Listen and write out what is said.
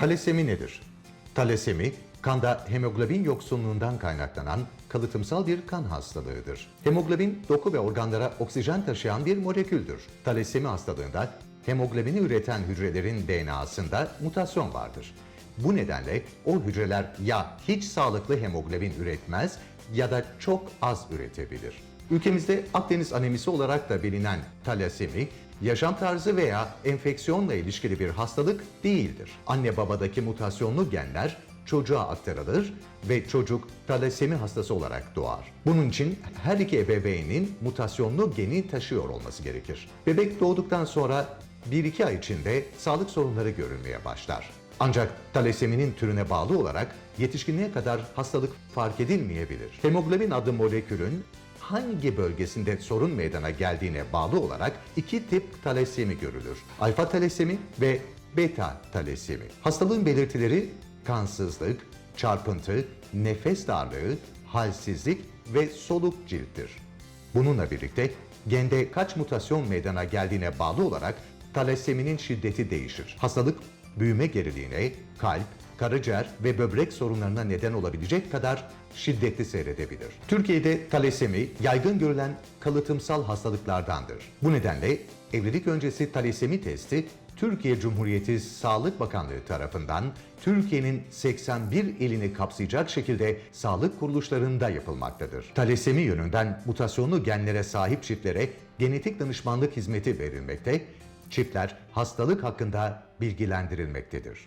Talasemi nedir? Talasemi, kanda hemoglobin yoksunluğundan kaynaklanan kalıtımsal bir kan hastalığıdır. Hemoglobin, doku ve organlara oksijen taşıyan bir moleküldür. Talasemi hastalığında hemoglobini üreten hücrelerin DNA'sında mutasyon vardır. Bu nedenle o hücreler ya hiç sağlıklı hemoglobin üretmez ya da çok az üretebilir. Ülkemizde Akdeniz anemisi olarak da bilinen talasemi, yaşam tarzı veya enfeksiyonla ilişkili bir hastalık değildir. Anne babadaki mutasyonlu genler çocuğa aktarılır ve çocuk talasemi hastası olarak doğar. Bunun için her iki ebeveynin mutasyonlu geni taşıyor olması gerekir. Bebek doğduktan sonra 1-2 ay içinde sağlık sorunları görülmeye başlar. Ancak talaseminin türüne bağlı olarak yetişkinliğe kadar hastalık fark edilmeyebilir. Hemoglobin adlı molekülün hangi bölgesinde sorun meydana geldiğine bağlı olarak iki tip talasemi görülür. Alfa talasemi ve beta talasemi. Hastalığın belirtileri kansızlık, çarpıntı, nefes darlığı, halsizlik ve soluk cilttir. Bununla birlikte gende kaç mutasyon meydana geldiğine bağlı olarak talaseminin şiddeti değişir. Hastalık büyüme geriliğine, kalp, karaciğer ve böbrek sorunlarına neden olabilecek kadar şiddetli seyredebilir. Türkiye'de talasemi yaygın görülen kalıtımsal hastalıklardandır. Bu nedenle evlilik öncesi talasemi testi Türkiye Cumhuriyeti Sağlık Bakanlığı tarafından Türkiye'nin 81 ilini kapsayacak şekilde sağlık kuruluşlarında yapılmaktadır. Talasemi yönünden mutasyonlu genlere sahip çiftlere genetik danışmanlık hizmeti verilmekte, çiftler hastalık hakkında bilgilendirilmektedir.